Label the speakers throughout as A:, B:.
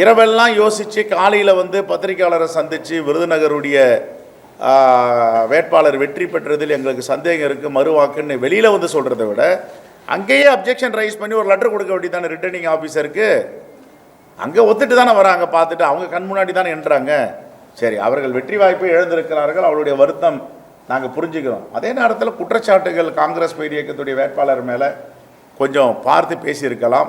A: இரவெல்லாம் யோசித்து காலையில் வந்து பத்திரிக்கையாளரை சந்தித்து விருதுநகருடைய வேட்பாளர் வெற்றி பெற்றதில் எங்களுக்கு சந்தேகம் இருக்குது மறுவாக்குன்னு வெளியில் வந்து சொல்கிறத விட அங்கேயே அப்ஜெக்ஷன் ரைஸ் பண்ணி ஒரு லெட்டர் கொடுக்க வேண்டியதானே ரிட்டர்னிங் ஆஃபீஸருக்கு அங்கே ஒத்துட்டு தானே வராங்க பார்த்துட்டு அவங்க கண் முன்னாடி தானே என்றாங்க சரி அவர்கள் வெற்றி வாய்ப்பை இழந்திருக்கிறார்கள் அவருடைய வருத்தம் நாங்கள் புரிஞ்சுக்கிறோம். அதே நேரத்தில் குற்றச்சாட்டுகள் காங்கிரஸ் பேர் இயக்கத்துடைய வேட்பாளர் மேலே கொஞ்சம் பார்த்து பேசியிருக்கலாம்.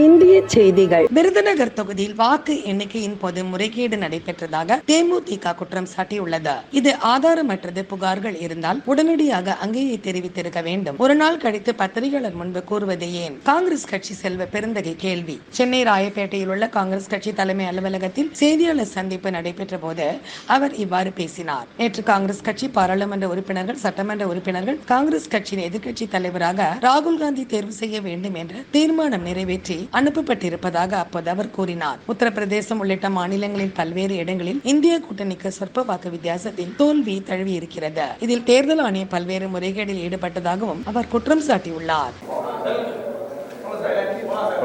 B: இந்திய செய்திகள்.
C: விருதுநகர் தொகுதியில் வாக்கு எண்ணிக்கையின் போது முறைகேடு நடைபெற்றதாக தேமுதிக குற்றம் சாட்டியுள்ளது. இது ஆதாரமற்றது புகார்கள் இருந்தால் உடனடியாக அங்கேயே தெரிவித்திருக்க வேண்டும். ஒரு நாள் கழித்து பத்திரிகையாளர் முன்பு கூறுவது ஏன்? காங்கிரஸ் கட்சி செல்வ பெருந்தகை கேள்வி. சென்னை ராயப்பேட்டையில் உள்ள காங்கிரஸ் கட்சி தலைமை அலுவலகத்தில் செய்தியாளர் சந்திப்பு நடைபெற்ற போது அவர் இவ்வாறு பேசினார். நேற்று காங்கிரஸ் கட்சி பாராளுமன்ற உறுப்பினர்கள் சட்டமன்ற உறுப்பினர்கள் காங்கிரஸ் கட்சியின் எதிர்க்கட்சி தலைவராக ராகுல் காந்தி தேர்வு செய்ய வேண்டும் என்ற தீர்மானம் நிறைவேற்றி அனுப்பப்பட்டிருப்பதாக அப்போது அவர் கூறினார். உத்தரப்பிரதேசம் உள்ளிட்ட மாநிலங்களின் பல்வேறு இடங்களில் இந்திய கூட்டணிக்கு சொற்ப வாக்கு வித்தியாசத்தில் தோல்வி தழுவி இருக்கிறது இதில் தேர்தல் ஆணையம் பல்வேறு முறைகேடில் ஈடுபட்டதாகவும் அவர் குற்றம் சாட்டியுள்ளார்.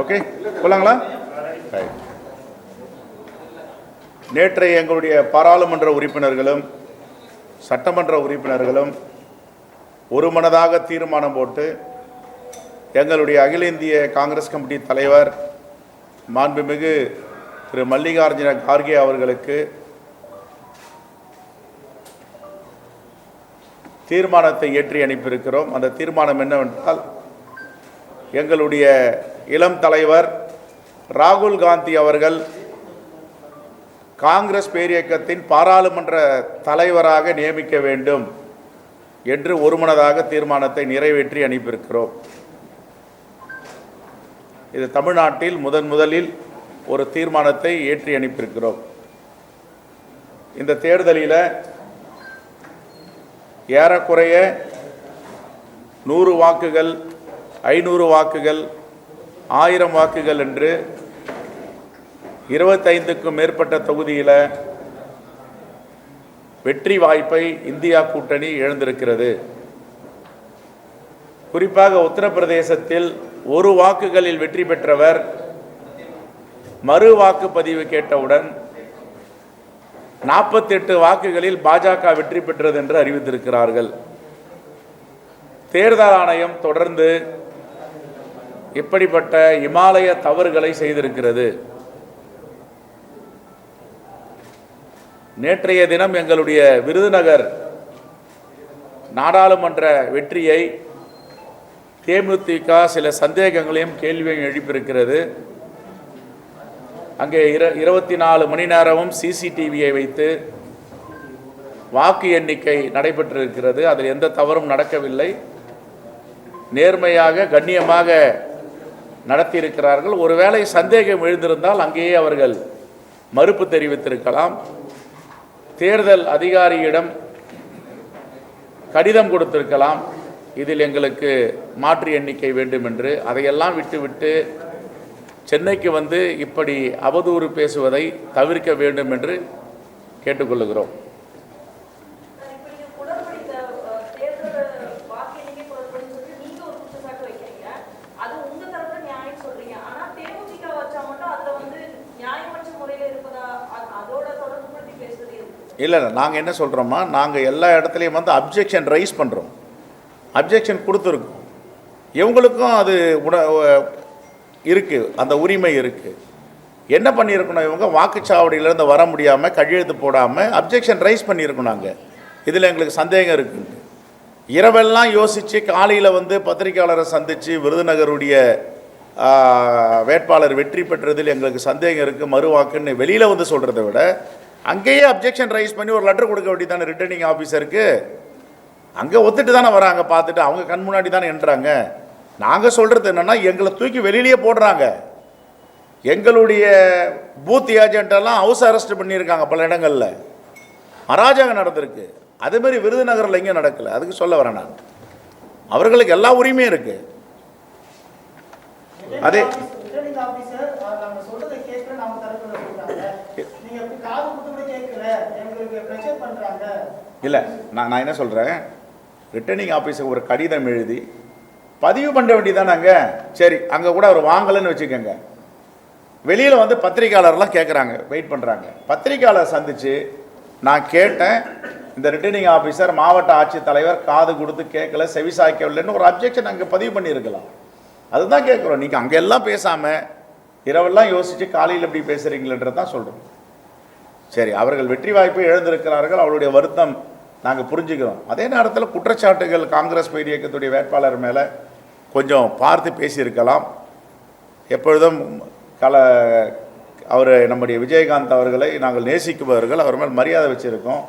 A: ஓகே போலாங்களா? நேற்றைய எங்களுடைய பாராளுமன்ற உறுப்பினர்களும் சட்டமன்ற உறுப்பினர்களும் ஒரு மனதாக தீர்மானம் போட்டு எங்களுடைய அகில இந்திய காங்கிரஸ் கமிட்டி தலைவர் மாண்புமிகு திரு மல்லிகார்ஜுன கார்கே அவர்களுக்கு தீர்மானத்தை ஏற்றி அனுப்பியிருக்கிறோம். அந்த தீர்மானம் என்னவென்றால் எங்களுடைய இளம் தலைவர் ராகுல் காந்தி அவர்கள் காங்கிரஸ் பேரியக்கத்தின் பாராளுமன்ற தலைவராக நியமிக்க வேண்டும் என்று ஒருமனதாக தீர்மானத்தை நிறைவேற்றி அனுப்பியிருக்கிறோம். இது தமிழ்நாட்டில் முதன் முதலில் ஒரு தீர்மானத்தை ஏற்றி அனுப்பியிருக்கிறோம். இந்த தேர்தலில் ஏறக்குறைய நூறு வாக்குகள் ஐநூறு வாக்குகள் ஆயிரம் வாக்குகள் என்று இருபத்தைந்துக்கும் மேற்பட்ட தொகுதியில் வெற்றி வாய்ப்பை இந்தியா கூட்டணி இழந்திருக்கிறது. குறிப்பாக உத்தரப்பிரதேசத்தில் ஒரு வாக்குகளில் வெற்றி பெற்றவர் மறு வாக்குப்பதிவு கேட்டவுடன் நாற்பத்தெட்டு வாக்குகளில் பாஜக வெற்றி பெற்றது என்று அறிவித்திருக்கிறார்கள். தேர்தல் ஆணையம் தொடர்ந்து இப்படிப்பட்ட இமாலய தவறுகளை செய்திருக்கிறது. நேற்றைய தினம் எங்களுடைய விருதுநகர் நாடாளுமன்ற வெற்றியை தேமுதிக சில சந்தேகங்களையும் கேள்வியும் எழுப்பியிருக்கிறது. அங்கே இர இருபத்தி நாலு மணி நேரமும் சிசிடிவியை வைத்து வாக்கு எண்ணிக்கை நடைபெற்றிருக்கிறது. அதில் எந்த தவறும் நடக்கவில்லை. நேர்மையாக கண்ணியமாக நடத்தியிருக்கிறார்கள். ஒருவேளை சந்தேகம் எழுந்திருந்தால் அங்கேயே அவர்கள் மறுப்பு தெரிவித்திருக்கலாம். தேர்தல் அதிகாரியிடம் கடிதம் கொடுத்திருக்கலாம். இதில் எங்களுக்கு மாற்று எண்ணிக்கை வேண்டும் என்று அதையெல்லாம் விட்டுவிட்டு சென்னைக்கு வந்து இப்படி அவதூறு பேசுவதை தவிர்க்க வேண்டும் என்று கேட்டுக்கொள்ளுகிறோம். இல்லை இல்லை நாங்கள் என்ன சொல்கிறோமா நாங்கள் எல்லா இடத்துலையும் வந்து அப்ஜெக்ஷன் ரைஸ் பண்ணுறோம் அப்ஜெக்ஷன் கொடுத்துருக்கும். இவங்களுக்கும் அது உட இருக்குது அந்த உரிமை இருக்குது என்ன பண்ணியிருக்கணும் இவங்க? வாக்குச்சாவடியிலேருந்து வர முடியாமல் கையெழுத்து போடாமல் அப்ஜெக்ஷன் ரைஸ் பண்ணியிருக்கணும் நாங்கள் இதில் எங்களுக்கு சந்தேகம் இருக்குங்க. இரவெல்லாம் யோசித்து காலையில் வந்து பத்திரிக்கையாளரை சந்தித்து விருதுநகருடைய வேட்பாளர் வெற்றி பெற்றதில் எங்களுக்கு சந்தேகம் இருக்குது மறுவாக்குன்னு வெளியில் வந்து சொல்கிறத விட அங்கேயே அப்ஜெக்ஷன் ரைஸ் பண்ணி ஒரு லெட்டர் கொடுக்க வேண்டியதானே ரிட்டர்னிங் ஆஃபீஸருக்கு அங்கே ஒத்துட்டு தானே வராங்க பார்த்துட்டு அவங்க கண் முன்னாடி தானே என்றாங்க நாங்கள் சொல்கிறது என்னென்னா எங்களை தூக்கி வெளியிலேயே போடுறாங்க. எங்களுடைய பூத் ஏஜென்ட்டெல்லாம் ஹவுஸ் அரெஸ்ட் பண்ணியிருக்காங்க பல இடங்களில். அராஜகம் நடந்திருக்கு. அதேமாரி விருதுநகரில் எங்கேயும் நடக்கலை. அதுக்கு சொல்ல வரேன் நான். அவர்களுக்கு எல்லா உரிமையும் இருக்குது அதே இல்லை நான் நான் என்ன சொல்கிறேன் ரிட்டர்னிங் ஆஃபீஸுக்கு ஒரு கடிதம் எழுதி பதிவு பண்ண வேண்டியதானாங்க சரி அங்கே கூட அவர் வாங்கலைன்னு வச்சுக்கோங்க. வெளியில் வந்து பத்திரிக்கையாளர்லாம் கேட்குறாங்க வெயிட் பண்ணுறாங்க பத்திரிக்கையாளர் சந்தித்து நான் கேட்டேன் இந்த ரிட்டர்னிங் ஆஃபீஸர் மாவட்ட ஆட்சித்தலைவர் காது கொடுத்து கேட்கல செவிசாய்க்கவில்லைன்னு ஒரு அப்ஜெக்ஷன் அங்கே பதிவு பண்ணியிருக்கலாம். அதுதான் கேட்குறோம் நீங்கள் அங்கெல்லாம் பேசாமல் இரவெல்லாம் யோசித்து காலையில் எப்படி பேசுகிறீங்களன்றது தான் சொல்கிறோம் சரி அவர்கள் வெற்றி வாய்ப்பை இழந்திருக்கிறார்கள் அவருடைய வருத்தம் நாங்கள் புரிஞ்சுக்கிறோம். அதே நேரத்தில் குற்றச்சாட்டுகள் காங்கிரஸ் பேர் இயக்கத்துடைய வேட்பாளர் மேலே கொஞ்சம் பார்த்து பேசியிருக்கலாம். எப்பொழுதும் கல அவர் நம்முடைய விஜயகாந்த் அவர்களை நாங்கள் நேசிக்குபவர்கள் அவர் மேல் மரியாதை வச்சுருக்கோம்.